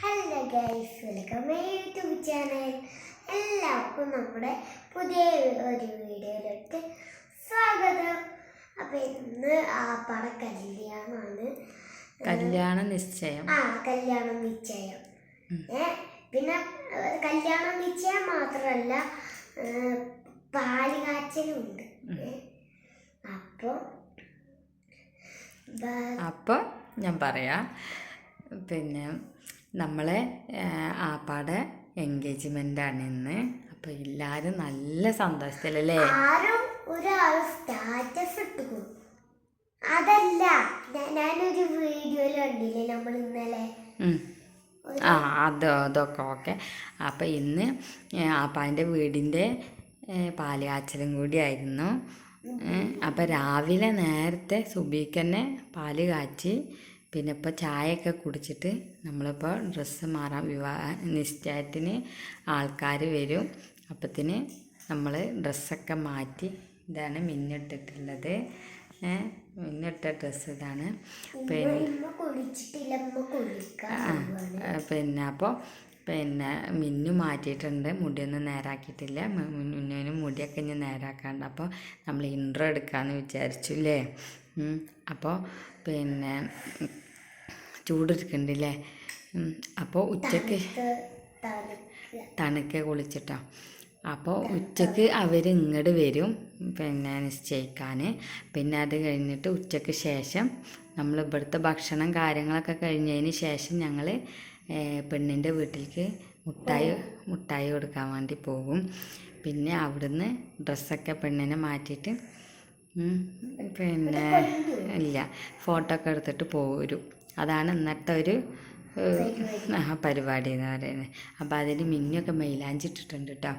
Hello guys welcome my YouTube channel എല്ലാവർക്കും നമ്മുടെ പുതിയ ഒരു വീഡിയോയിലേക്ക് സ്വാഗതം. അപ്പം ഇന്ന് ആ പട കല്യാണമാണ് കല്യാണ നിശ്ചയം. ആ കല്യാണം നിശ്ചയം. ഏ പിന്നെ കല്യാണ നിശ്ചയം മാത്രമല്ല ഏ, പാൽ കാച്ചലും ഉണ്ട് അപ്പോൾ അപ്പോൾ ഞാൻ പറയാം. പിന്നെ നമ്മളെ ആപ്പാടെ എൻഗേജ്മെന്റ് ആണ് ഇന്ന്. അപ്പോൾ എല്ലാവരും നല്ല സന്തോഷത്തിലല്ലേ? ഒരാൾ സ്റ്റാറ്റസ് ഇട്ടു അതല്ല ഞാനൊരു വീഡിയോയിൽ കണ്ടില്ലേ നമ്മൾ ഇന്നലെ? ആ അതോ അതൊക്കെ ഓക്കെ. അപ്പോൾ ഇന്ന് ആപ്പാന്റെ വീടിന്റെ പാൽ കാച്ചലും കൂടി ആയിരുന്നു. അപ്പോൾ രാവിലെ നേരത്തെ സുബീക്ക് തന്നെ പാൽ കാച്ചി പിന്നെ ഇപ്പോൾ ചായയൊക്കെ കുടിച്ചിട്ട് നമ്മളിപ്പോൾ ഡ്രസ്സ് മാറാൻ വിവാഹ നിശ്ചയത്തിന് ആൾക്കാർ വരും. അപ്പത്തിന് നമ്മൾ ഡ്രസ്സൊക്കെ മാറ്റി ഇതാണ് മിന്നിട്ടിട്ടുള്ളത്. മിന്നിട്ട ഡ്രസ്സ് ഇതാണ്. പിന്നെ പിന്നെ അപ്പോൾ പിന്നെ മിന്നു മാറ്റിയിട്ടുണ്ട്. മുടിയൊന്നും നേരാക്കിയിട്ടില്ല. മിന്നുവിന് മുടിയൊക്കെ ഇനി നേരാക്കാണ്ട് അപ്പോൾ നമ്മൾ ഇൻട്രോ എടുക്കാമെന്ന് വിചാരിച്ചു അല്ലേ അപ്പോൾ പിന്നെ ചൂടെടുക്കണ്ടല്ലേ? അപ്പോൾ ഉച്ചയ്ക്ക്. തണുക്കെ കുളിച്ചിട്ടോ. അപ്പോൾ ഉച്ചയ്ക്ക് അവർ ഇങ്ങോട്ട് വരും. പിന്നെ നിശ്ചയിക്കാൻ പിന്നെ അത് കഴിഞ്ഞിട്ട് ഉച്ചയ്ക്ക് ശേഷം നമ്മൾ ഇവിടുത്തെ ഭക്ഷണം കാര്യങ്ങളൊക്കെ കഴിഞ്ഞതിന് ശേഷം ഞങ്ങൾ പെണ്ണിന്റെ വീട്ടിലേക്ക് മുട്ടായി മുട്ടായി കൊടുക്കാൻ വേണ്ടി പോകും. പിന്നെ അവിടുന്ന് ഡ്രസ്സൊക്കെ പെണ്ണിനെ മാറ്റിയിട്ട് പിന്നെ ഇല്ല ഫോട്ടോ ഒക്കെ എടുത്തിട്ട് പോരും. അതാണ് ഇന്നത്തെ ഒരു പരിപാടി എന്ന് പറയുന്നത്. അപ്പോൾ അതിന് മിന്നൊക്കെ മൈലാഞ്ചി ഇട്ടിട്ടുണ്ട് കേട്ടോ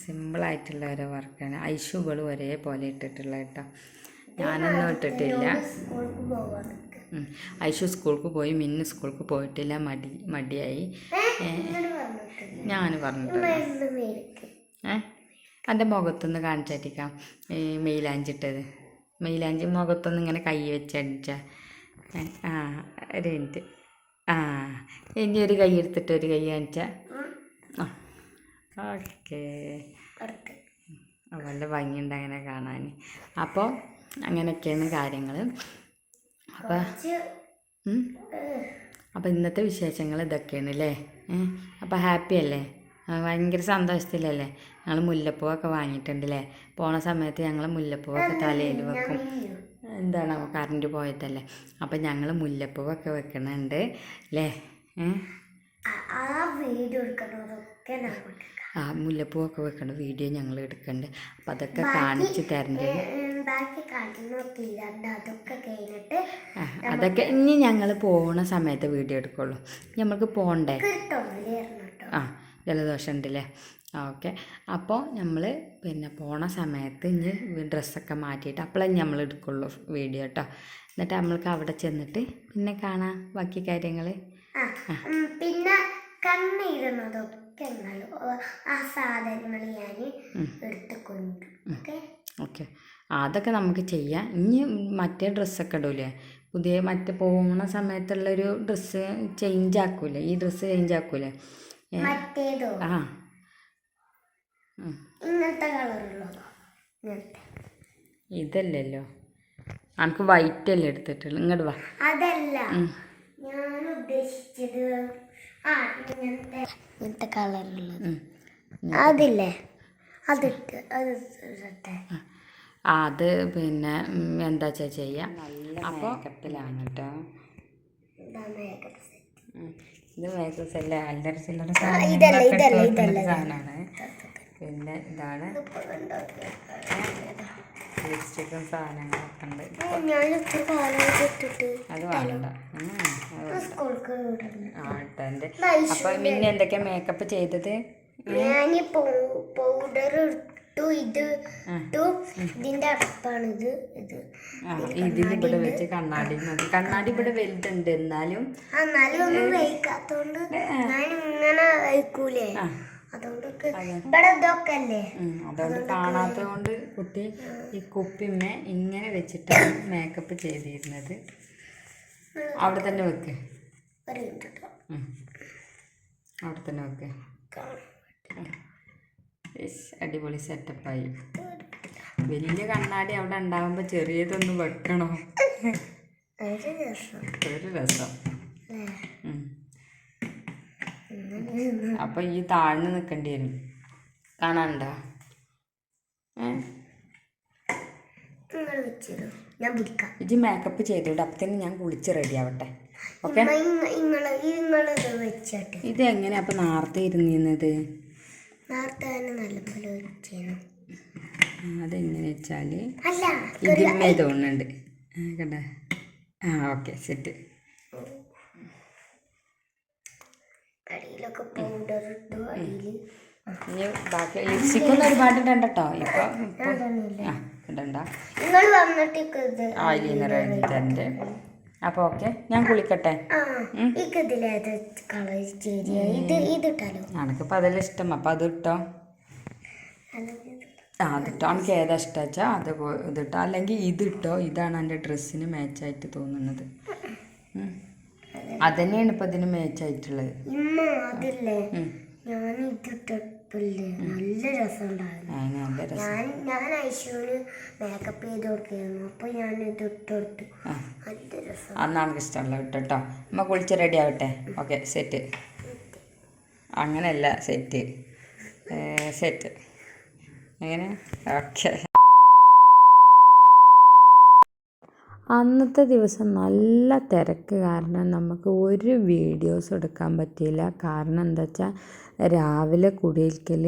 സിമ്പിളായിട്ടുള്ള ഓരോ വർക്കാണ്. ഐഷുകളും ഒരേപോലെ ഇട്ടിട്ടുള്ള കേട്ടോ ഞാനൊന്നും ഇട്ടിട്ടില്ല. ഐഷു സ്കൂൾക്ക് പോയി മിന്നു സ്കൂൾക്ക് പോയിട്ടില്ല മടി മടിയായി. ഞാൻ പറഞ്ഞിട്ടുണ്ട്. ഏഹ്. ഏ എന്റെ മുഖത്തൊന്ന് കാണിച്ചടിക്കാം ഈ മെയിലാഞ്ചിട്ടത്. മെയിലാഞ്ചി മുഖത്തൊന്ന് ഇങ്ങനെ കൈ വെച്ച് വെച്ചടിച്ച ആ ഒരു മിനിറ്റ്. ആ ഇനി ഒരു കൈ എടുത്തിട്ട് ഒരു കൈ കാണിച്ച. ഓക്കെ. അവളുടെ ഭംഗിയുണ്ട് അങ്ങനെ കാണാൻ അപ്പോൾ അങ്ങനെയൊക്കെയാണ് കാര്യങ്ങൾ ഏ, അപ്പോൾ ഇന്നത്തെ വിശേഷങ്ങൾ ഇതൊക്കെയാണ് അല്ലേ അപ്പം ഹാപ്പി അല്ലേ? ഭയങ്കര സന്തോഷത്തിലല്ലേ? ഞങ്ങൾ മുല്ലപ്പൂവൊക്കെ വാങ്ങിയിട്ടുണ്ട് അല്ലേ പോണ സമയത്ത് ഞങ്ങൾ മുല്ലപ്പൂവൊക്കെ തലയിൽ വെക്കും. എന്താണ് കറണ്ട് പോയതല്ലേ? അപ്പം ഞങ്ങൾ മുല്ലപ്പൂവൊക്കെ വെക്കണുണ്ട് അല്ലേ ആ മുല്ലപ്പൂവൊക്കെ വെക്കണ വീഡിയോ ഞങ്ങൾ എടുക്കുന്നുണ്ട് അപ്പം അതൊക്കെ കാണിച്ച് തരണ്ട്. ബാക്കി അതൊക്കെ കഴിഞ്ഞിട്ട് അതൊക്കെ ഇനി ഞങ്ങൾ പോണ സമയത്ത് വീഡിയോ എടുക്കുള്ളൂ. നമ്മൾക്ക് പോണ്ടേ? ആ ജലദോഷം ഉണ്ടല്ലേ? ഓക്കെ. അപ്പോൾ നമ്മൾ പിന്നെ പോണ സമയത്ത് ഇനി ഡ്രസ്സൊക്കെ മാറ്റിയിട്ട് അപ്പോഴേ നമ്മൾ എടുക്കുള്ളൂ വീഡിയോ കേട്ടോ. എന്നിട്ട് നമ്മൾക്ക് അവിടെ ചെന്നിട്ട് പിന്നെ കാണാം ബാക്കി കാര്യങ്ങൾ പിന്നെ കണ്ണിടുന്നതൊക്കെ ആ സാധനങ്ങൾ ഞാൻ എടുത്ത് കൊണ്ടു ഓക്കെ? ഓക്കെ. അതൊക്കെ നമുക്ക് ചെയ്യാം. ഇനി മറ്റേ ഡ്രസ്സൊക്കെ ഇടൂലേ? പുതിയ മറ്റേ പോകുന്ന സമയത്തുള്ളൊരു ഡ്രസ്സ് ചേഞ്ച് ആക്കൂലേ? ഈ ഡ്രസ്സ് ചേഞ്ച് ആക്കൂലേ? ആ. ഇതല്ലല്ലോ. എനിക്ക് വൈറ്റ് അല്ലേ എടുത്തിട്ടുള്ളു. ഇങ്ങോട്ട് വാ. അതല്ല. ഞാൻ ഉദ്ദേശിച്ചത് ആ ഇങ്ങനത്തെ. ഇങ്ങനത്തെ കളറുള്ളത് ഉം. അതില്ലേ? അതിട്ട് അത് അത് പിന്നെ എന്താ വെച്ചാൽ ചെയ്യാം? അപ്പോൾ മേക്കപ്പിലാണ് കേട്ടോ. ഇതാ മേക്കപ്പ് അല്ലറ ചില്ലറ. സാധനമാണ്. പിന്നെ ഇതാണ് ലിപ്സ്റ്റിക്കും സാധനങ്ങളൊക്കെ ഉണ്ട്. അത് വേണ്ട. ആ അപ്പൊ പിന്നെ എന്തൊക്കെയാ മേക്കപ്പ് ചെയ്തത്? ഞാൻ പൗഡർ ഇത് ഇട്ടു. ഇതിന്റെ അടുപ്പാണ് ഇത് ഇത്. ആ ഇതിൽ ഇവിടെ വെച്ച് കണ്ണാടി കണ്ണാടി ഇവിടെ വലുതുണ്ട് എന്നാലും ആ എന്നാലും ഒന്നും വയ്ക്കാത്തോണ്ട് ഞാൻ ഇങ്ങനെ അതുകൊണ്ടൊക്കെ ഇവിടെ ഇതൊക്കെ അല്ലേ അതുകൊണ്ട് കാണാത്തത് കൊണ്ട് കുട്ടി ഈ കുപ്പിമ്മ ഇങ്ങനെ വെച്ചിട്ടാണ് മേക്കപ്പ് ചെയ്തിരുന്നത്. അവിടെ തന്നെ വെക്ക്. അവിടെ തന്നെ വെക്ക്. അടിപൊളി സെറ്റപ്പായി. വലിയ കണ്ണാടി അവിടെ ഉണ്ടാവുമ്പോൾ ചെറിയതൊന്നും വെക്കണോ ഒരു രസം. ഒരു അപ്പൊ ഈ താഴ്ന്ന് നിൽക്കേണ്ടി വരും. കാണാനുണ്ടോ? വെച്ചിരും ഞാൻ പിടിക്കാം. ഇജ് മേക്കപ്പ് ചെയ്തോണ്ട് അപ്പത്തേനും ഞാൻ കുളിച്ച് റെഡി ആവട്ടെ. ഓക്കെ ഇത് എങ്ങനെ അപ്പൊ നേരത്തെ ഇരുന്നിരുന്നത്. നേരത്തെ തന്നെ നല്ലപോലെ വെച്ചിരുന്നു അതെങ്ങനെ വെച്ചാൽ അല്ല ഇതിന്മേ തോന്നുന്നുണ്ട്. കണ്ടോ? ആ ഓക്കെ സെറ്റ്. അടിയിലൊക്കെ പൗഡർ ഇട്ടു അടിയിൽ ഇനി ബാക്കി ഒരുപാട് ഇടണ്ട കേട്ടോ ഇപ്പൊ ഇടണ്ട. നിങ്ങൾ വന്നിട്ട് ആ ഇലീനർ എഴുതിത്തരന്റെ അപ്പോൾ ഓക്കെ ഞാൻ കുളിക്കട്ടെ? എനിക്കിപ്പോൾ അതെല്ലാം ഇഷ്ടം. അപ്പം അത് ഇട്ടോ. ആ അതിട്ടോ എനിക്ക് ഏതാ ഇഷ്ടം അത് ഇതിട്ടോ അല്ലെങ്കിൽ ഇതിട്ടോ ഇതാണ് എന്റെ ഡ്രസ്സിന് മാച്ചായിട്ട് തോന്നുന്നത്. അതന്നെയാണ് ഇപ്പം ഇതിന് മാച്ചായിട്ടുള്ളത് ഞാൻ ഇതിട്ടില്ലേ ഉണ്ടായിരുന്നു നല്ല രസം. ഞാൻ ഞാൻ ഐശുവിന് മേക്കപ്പ് ചെയ്ത് കൊടുക്കുന്നു അപ്പൊ ഞാൻ ഇത് ഇട്ടെടുത്തു കൊടുത്തു നല്ല രസം. അന്നാണ് ഇഷ്ടമുള്ള ഇട്ടോ അമ്മ കുളിച്ച് റെഡി ആവട്ടെ. ഓക്കെ സെറ്റ് അങ്ങനെയല്ല സെറ്റ് സെറ്റ് എങ്ങനെ? ഓക്കെ. അന്നത്തെ ദിവസം നല്ല തിരക്ക് കാരണം നമുക്ക് ഒരു വീഡിയോസ് എടുക്കാൻ പറ്റിയില്ല. കാരണം എന്താ വെച്ചാൽ രാവിലെ കുടിയിരിക്കൽ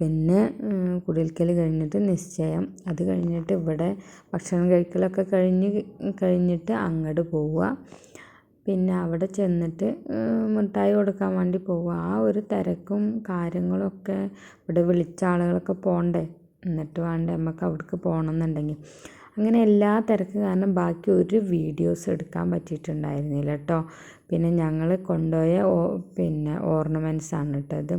പിന്നെ കുടിയിരിക്കൽ കഴിഞ്ഞിട്ട് നിശ്ചയം. അത് കഴിഞ്ഞിട്ട് ഇവിടെ ഭക്ഷണം കഴിക്കലൊക്കെ കഴിഞ്ഞ് കഴിഞ്ഞിട്ട് അങ്ങോട്ട് പോവുക. പിന്നെ അവിടെ ചെന്നിട്ട് മിഠായി കൊടുക്കാൻ വേണ്ടി പോവുക. ആ ഒരു തിരക്കും കാര്യങ്ങളൊക്കെ ഇവിടെ വിളിച്ച ആളുകളൊക്കെ പോകണ്ടേ എന്നിട്ട് വേണ്ടേ നമുക്ക് അവിടേക്ക് പോകണമെന്നുണ്ടെങ്കിൽ അങ്ങനെ എല്ലാ തിരക്ക് കാരണം ബാക്കി ഒരു വീഡിയോസ് എടുക്കാൻ പറ്റിയിട്ടുണ്ടായിരുന്നില്ല കേട്ടോ പിന്നെ ഞങ്ങൾ കൊണ്ടുപോയ പിന്നെ ഓർണമെന്റ്സ് ആണ് കേട്ടോ ഇത്.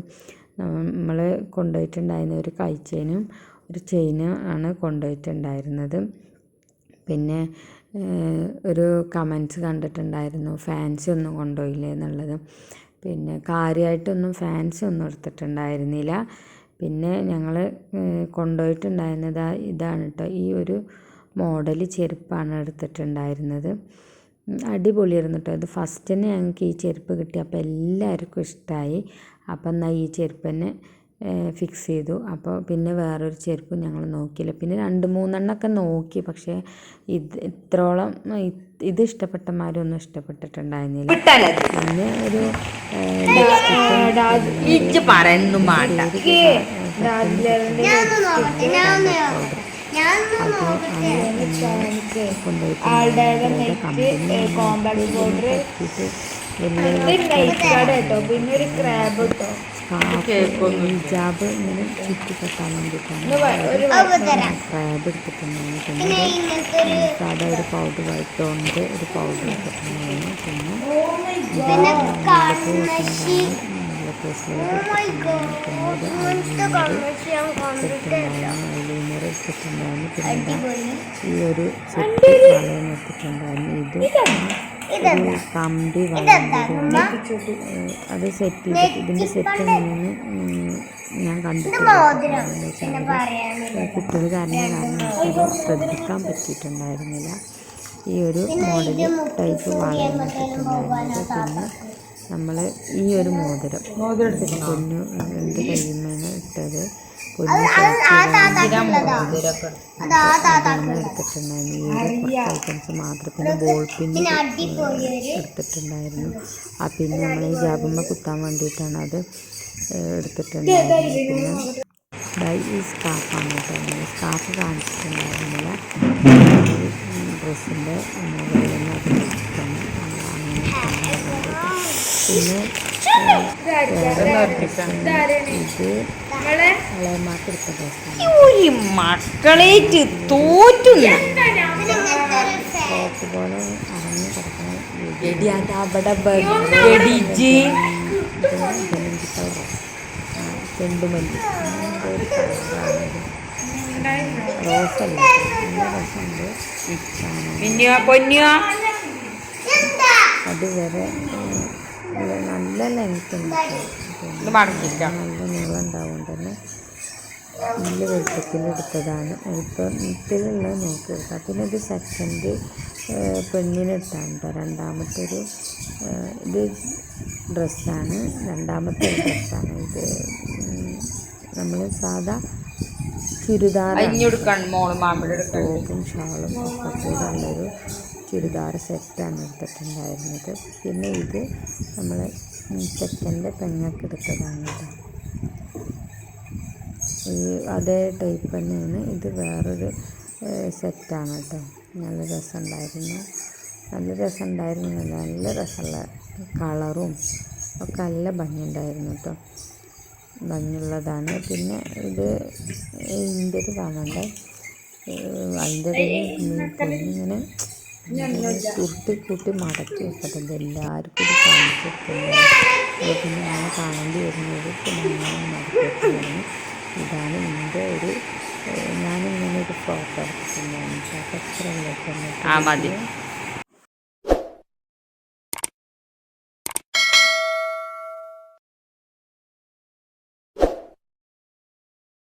നമ്മൾ കൊണ്ടുപോയിട്ടുണ്ടായിരുന്ന ഒരു കൈച്ചെയിനും ഒരു ചെയിനും ആണ് കൊണ്ടുപോയിട്ടുണ്ടായിരുന്നത്. പിന്നെ ഒരു കമൻസ് കണ്ടിട്ടുണ്ടായിരുന്നു ഫാൻസി ഒന്നും കൊണ്ടുപോയില്ലേ എന്നുള്ളത്. പിന്നെ കാര്യമായിട്ടൊന്നും ഫാൻസി ഒന്നും എടുത്തിട്ടുണ്ടായിരുന്നില്ല. പിന്നെ ഞങ്ങൾ കൊണ്ടുപോയിട്ടുണ്ടായിരുന്നത് ഇതാണ് കേട്ടോ ഈ ഒരു മോഡൽ ചെരുപ്പാണ് എടുത്തിട്ടുണ്ടായിരുന്നത്. അടിപൊളി അടിപൊളിയായിരുന്നു കേട്ടോ ഇത് ഫസ്റ്റ് തന്നെ ഞങ്ങൾക്ക് ഈ ചെരുപ്പ് കിട്ടി. അപ്പോൾ എല്ലാവർക്കും ഇഷ്ടമായി അപ്പം എന്നാൽ ഈ ചെരുപ്പ് തന്നെ ഫിക്സ് ചെയ്തു. അപ്പോൾ പിന്നെ വേറൊരു ചെരുപ്പ് ഞങ്ങൾ നോക്കിയില്ല. പിന്നെ രണ്ട് മൂന്നെണ്ണമൊക്കെ നോക്കി. പക്ഷേ ഇത് ഇത്രോളം ഇത് ഇഷ്ടപ്പെട്ടമാരൊന്നും ഇഷ്ടപ്പെട്ടിട്ടുണ്ടായിരുന്നില്ല. പിന്നെ ഒരു ഇജ്ജ് ഞാനൊന്ന് നോക്കട്ടെ കേട്ടോ പിന്നെ ഒരു ക്രാബ് കേട്ടോ. ഹിജാബ് ഇങ്ങനെ ചുറ്റിക്കെട്ടാൻ വേണ്ടിയിട്ടാണ് അത് തരാം. ക്രാബ് എടുത്തിട്ടുണ്ടായിരുന്നു പിന്നെ സാധാ ഒരു പൗഡർ വൈറ്റോണ്ട് ഒരു പൗഡർ എടുത്തിട്ടുണ്ടായിരുന്നു പിന്നെ ഐലൈനർ എടുത്തിട്ടുണ്ടായിരുന്നു പിന്നെ എന്താ അടിപൊളി. ഈ ഒരു വളയം എടുത്തിട്ടുണ്ടായിരുന്നു ഇത് കമ്പി വളയം അത് സെറ്റ് ചെയ്തിട്ട് ഇതിന്റെ സെറ്റ് എങ്ങനെയെന്ന് ഞാൻ കണ്ടിട്ടുണ്ട് കുട്ടികൾ കാരണം കാരണം ശ്രദ്ധിക്കാൻ പറ്റിയിട്ടുണ്ടായിരുന്നില്ല. ഈ ഒരു മോഡൽ ടൈപ്പ് വളയം ഇട്ടിട്ടുണ്ടായിരുന്നത് പിന്നെ നമ്മൾ ഈ ഒരു മോതിരം പൊന്നു രണ്ട് കയ്യുമ്മേനെ ഇട്ടത്? പൊന്നു എടുത്തിട്ടുണ്ടായിരുന്നു. ഈ ഒരു കുറച്ച് ഐറ്റംസ് മാത്രം പിന്നെ ബോൾ പിന്ന് എടുത്തിട്ടുണ്ടായിരുന്നു. ആ പിന്നെ നമ്മൾ ഈ ജാബുമ്മ കുത്താൻ വേണ്ടിയിട്ടാണ് അത് എടുത്തിട്ടുണ്ടായിരുന്നത്. പിന്നെ ഈ സ്കാർഫാണ് കേട്ടോ. ഈ സ്കാർഫ് കാണിച്ചിട്ടുണ്ടായിരുന്നില്ല ഡ്രസ്സിന്റെ മുകളിൽ അത് വെച്ചിട്ടാണ് അങ്ങനെ പിന്നെ ഇത് ഇളയമാക്ക് എടുത്ത ഡ്രസ്സാണ് മക്കളേറ്റ് ടോപ്പ് പോലെ അറങ്ങി കിടക്കുന്ന രീതി എടി അത് അവിടെ ബെഡിജ് ചെണ്ടുമല്ലി. ഒരു കളറാണ് റോസല്ല നല്ല രസമുണ്ട് പൊന്നിയോ? എന്താ അതുവരെ നല്ല ലെങ്ത് ഉണ്ട്. നല്ല നീളം ഉണ്ടാവുകൊണ്ട് തന്നെ നല്ല വെളുപ്പത്തിൽ എടുത്തതാണ് വലുപ്പത്തിലുള്ളത് നോക്കി എടുക്കാം പിന്നെ ഇത് സെക്കൻഡ് പെണ്ണിനിട്ടാണ് രണ്ടാമത്തെ ഒരു ഇത് ഡ്രസ്സാണ്. രണ്ടാമത്തെ ഒരു ഡ്രസ്സാണ് ഇത്. നമ്മൾ സാധാ ചുരിദാർ ടോപ്പും ഷാളും ഒക്കെ ഉള്ളൊരു ചുരിദാർ സെറ്റാണ് എടുത്തിട്ടുണ്ടായിരുന്നത്. പിന്നെ ഇത് നമ്മൾ ചെക്കന്റെ പെങ്ങൾക്ക് എടുത്തതാണ് കേട്ടോ ഈ അതേ ടൈപ്പ് തന്നെയാണ്. ഇത് വേറൊരു സെറ്റാണ് കേട്ടോ നല്ല രസമുണ്ടായിരുന്നു. നല്ല രസമുണ്ടായിരുന്നു. നല്ല നല്ല രസമുള്ള കളറും ഒക്കെ നല്ല ഭംഗിയുണ്ടായിരുന്നു കേട്ടോ ഭംഗിയുള്ളതാണ്. പിന്നെ ഇത് ഇതിന്റെ ഒരു കാണണ്ടേ? അതിന്റെ ഇടയിൽ കുർത്തി കൂട്ടി മടക്കി വെക്കട്ടെ എല്ലാവർക്കും ഇത് കാണിച്ചു കൊടുക്കുന്നത് അപ്പോൾ പിന്നെ ഞാൻ കാണേണ്ടി വരുന്നത് മടക്കി വെക്കുന്നതാണ് ഇതാണ് എന്റെ ഒരു ഞാനിങ്ങനെ ഒരു ഫോട്ടോ എടുത്തിട്ടുണ്ടായിരുന്നു. അപ്പോൾ മതി.